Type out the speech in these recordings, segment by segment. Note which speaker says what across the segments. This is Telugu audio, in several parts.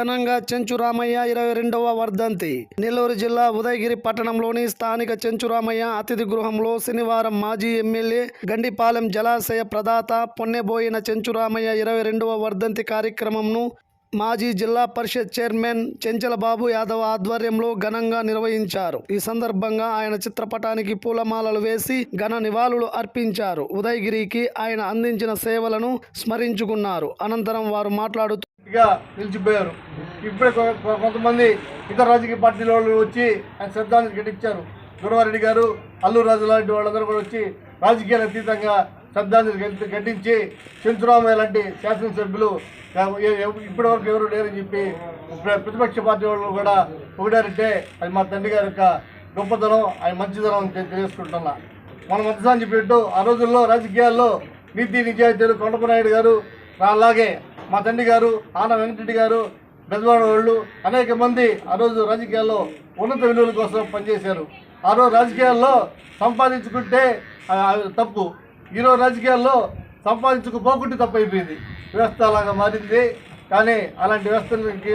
Speaker 1: ఘనంగా చెంచురామయ్య ఇరవై రెండవ వర్ధంతి. నెల్లూరు జిల్లా ఉదయగిరి పట్టణంలోని స్థానిక చెంచురామయ్య అతిథి గృహంలో శనివారం మాజీ ఎమ్మెల్యే గండిపాలెం జలాశయ ప్రదాత పొన్నెబోయిన చెంచురామయ్య ఇరవై రెండవ వర్ధంతి కార్యక్రమంను మాజీ జిల్లా పరిషత్ చైర్మన్ చెంచలబాబు యాదవ్ ఆధ్వర్యంలో ఘనంగా నిర్వహించారు. ఈ సందర్భంగా ఆయన చిత్రపటానికి పూలమాలలు వేసి ఘన నివాళులు అర్పించారు. ఉదయగిరికి ఆయన అందించిన సేవలను స్మరించుకున్నారు. అనంతరం వారు మాట్లాడుతూ
Speaker 2: నిలిచిపోయారు. ఇప్పుడే కొ- కొ- కొంతమంది ఇతర రాజకీయ పార్టీల వాళ్ళు వచ్చి ఆయన శ్రద్ధాంజలి ఘటించారు. గురవారెడ్డి గారు అల్లు రాజు లాంటి వాళ్ళందరూ కూడా వచ్చి రాజకీయాల అతీతంగా శ్రద్ధాంజలి ఘటించి చంద్రరామయ్య లాంటి శాసనసభ్యులు ఇప్పటి వరకు ఇప్పటివరకు ఎవరు లేరని చెప్పి ప్రతిపక్ష పార్టీ వాళ్ళు కూడా పొగిడారంటే అది మా తండ్రి గారి యొక్క గొప్పతనం ఆయన మంచితనం అని తె- తెలియజేసుకుంటున్నా. మనం మంచిదని చెప్పినట్టు ఆ రోజుల్లో రాజకీయాల్లో నీతి నిజాయితీలు కొండపనాయుడు గారు అలాగే మా తండ్రి గారు ఆన వెంకటరెడ్డి గారు బెజవాడ వాళ్ళు అనేక మంది ఆ రోజు రాజకీయాల్లో ఉన్నత విలువల కోసం పనిచేశారు. ఆ రోజు రాజకీయాల్లో సంపాదించుకుంటే తప్పు. ఈరోజు రాజకీయాల్లో సంపాదించుకుపోకుంటే తప్పు అయిపోయింది. వ్యవస్థ అలాగా మారింది. కానీ అలాంటి వ్యవస్థలకి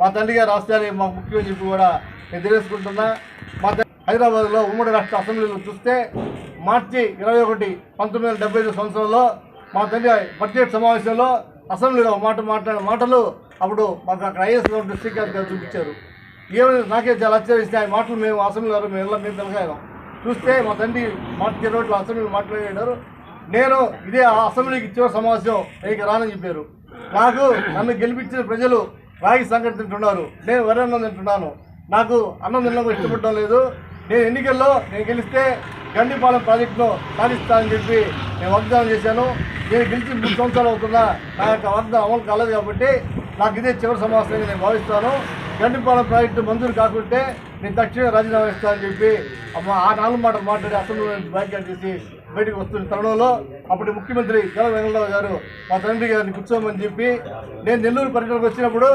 Speaker 2: మా తండ్రి గారు రాష్ట్రాన్ని మా ముఖ్యమని చెప్పి కూడా నేను తెలియజేసుకుంటున్నా. మా హైదరాబాద్లో ఉమ్మడి రాష్ట్ర అసెంబ్లీలో చూస్తే మార్చి ఇరవై ఒకటి పంతొమ్మిది వందల డెబ్బై ఐదు సంవత్సరంలో మా తండ్రి బడ్జెట్ సమావేశంలో అసెంబ్లీలో మాట మాట్లాడిన మాటలు అప్పుడు మాకు అక్కడ ఐఎస్ డిస్ట్రిక్ట్ గారికి గారు చూపించారు. ఏమైనా నాకే చాలా అత్యవసరం ఆయన మాటలు మేము అసెంబ్లీలో మేము వెళ్ళాం మేము పిలకాయడం చూస్తే మా తండ్రి మాట రోడ్లు అసెంబ్లీలో మాట్లాడారు నేను ఇదే ఆ అసెంబ్లీకి చివరి సమావేశం ఇక రానని చెప్పారు. నాకు నన్ను గెలిపించిన ప్రజలు రాగి సంగతి తింటున్నారు. నేను వరన్నం తింటున్నాను. నాకు అన్నం తినడం ఇష్టపడడం లేదు. నేను ఎన్నికల్లో నేను గెలిస్తే గండిపాలెం ప్రాజెక్టును సాధిస్తానని చెప్పి నేను వాగ్దానం చేశాను. నేను గెలిచి మూడు సంవత్సరాలు అవుతున్నా. నా యొక్క వాగ్దానం అమలు కాలేదు కాబట్టి నాకు ఇదే చివరి సమావేశంగా నేను భావిస్తాను. గండిపాలెం ప్రాజెక్టు మంజూరు కాకుంటే నేను తక్షణమే రాజీనామా ఇస్తానని చెప్పి ఆ నాలుగు మాటలు మాట్లాడి అసెంబ్లీ నుంచి చేసి బయటకు వస్తున్న తరుణంలో అప్పటి ముఖ్యమంత్రి జల వెంకటరావు గారు మా తండ్రి గారిని కూర్చోమని చెప్పి నేను నెల్లూరు పర్యటనకు వచ్చినప్పుడు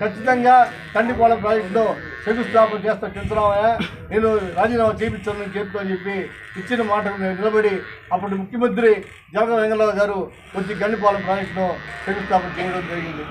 Speaker 2: ఖచ్చితంగా తండ్రిపాలెం ప్రాజెక్టులో శంకుస్థాపన చేస్తా చంద్రరామయ్య నేను రాజీనామా చేయించాలని చెప్తా అని చెప్పి ఇచ్చిన మాటకు నేను నిలబడి అప్పటి ముఖ్యమంత్రి జగన్ వెంకటరావు గారు వచ్చి గండిపాలెం ప్రాజెక్టును శంకుస్థాపన చేయడం జరిగింది.